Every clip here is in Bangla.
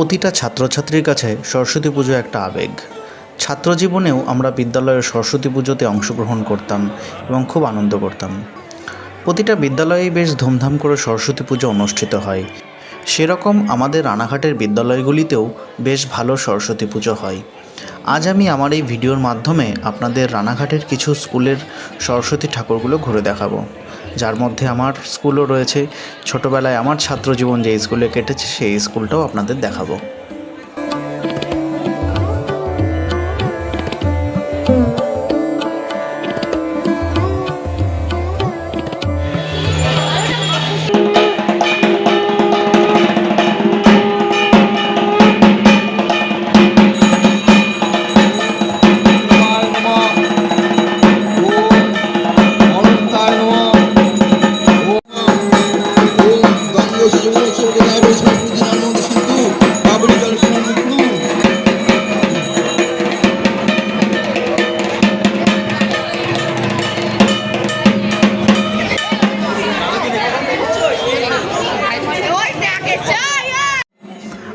প্রতিটা ছাত্রছাত্রীর কাছে সরস্বতী পুজো একটা আবেগ। ছাত্র জীবনেও আমরা বিদ্যালয়ের সরস্বতী পুজোতে অংশগ্রহণ করতাম এবং খুব আনন্দ করতাম। প্রতিটা বিদ্যালয়েই বেশ ধুমধাম করে সরস্বতী পুজো অনুষ্ঠিত হয়। সেরকম আমাদের রানাঘাটের বিদ্যালয়গুলিতেও বেশ ভালো সরস্বতী পুজো হয়। আজ আমি আমার এই ভিডিওর মাধ্যমে আপনাদের রানাঘাটের কিছু স্কুলের সরস্বতী ঠাকুরগুলো ঘুরে দেখাবো। যার মধ্যে আমার স্কুলও রয়েছে। ছোটোবেলায় আমার ছাত্রজীবন যে স্কুলে কেটেছে, সেই স্কুলটাও আপনাদের দেখাবো।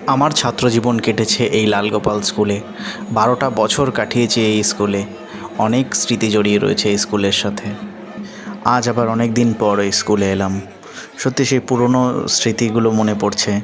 আমার ছাত্রজীবন কেটেছে এই লালগোপাল স্কুলে। বারোটা বছর কাটিয়েছি এই স্কুলে। অনেক স্মৃতি জড়িয়ে রয়েছে এই স্কুলের সাথে। আজ আবার অনেক দিন পর এই স্কুলে এলাম। সত্যি সেই পুরনো স্মৃতিগুলো মনে পড়ছে।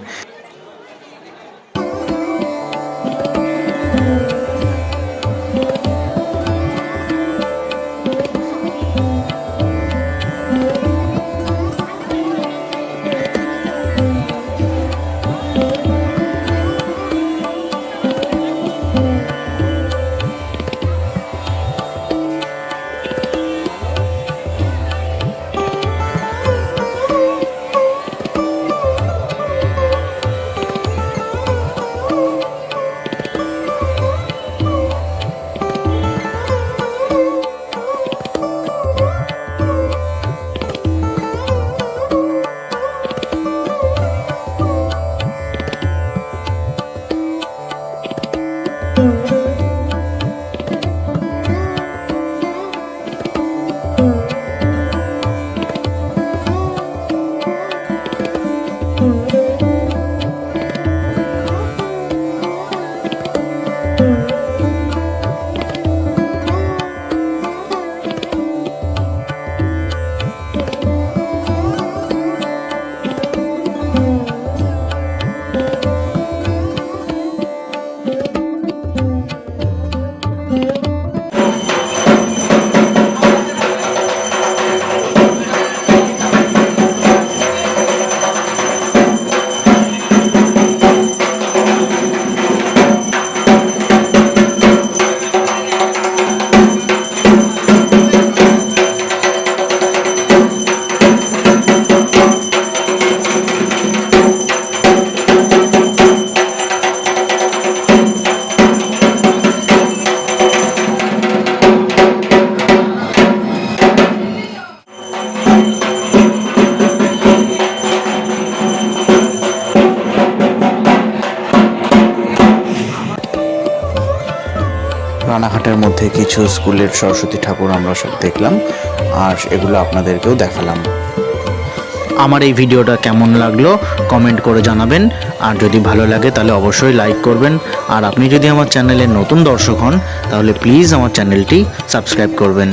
রানাঘাটের মধ্যে কিছু স্কুলের সরস্বতী ঠাকুর আমরা সব দেখলাম, আর এগুলো আপনাদেরকেও দেখালাম। আমার এই ভিডিওটা কেমন লাগল কমেন্ট করে জানাবেন, আর যদি ভালো লাগে তাহলে অবশ্যই লাইক করবেন। আর আপনি যদি আমার চ্যানেলে নতুন দর্শক হন, তাহলে প্লিজ আমার চ্যানেলটি সাবস্ক্রাইব করবেন।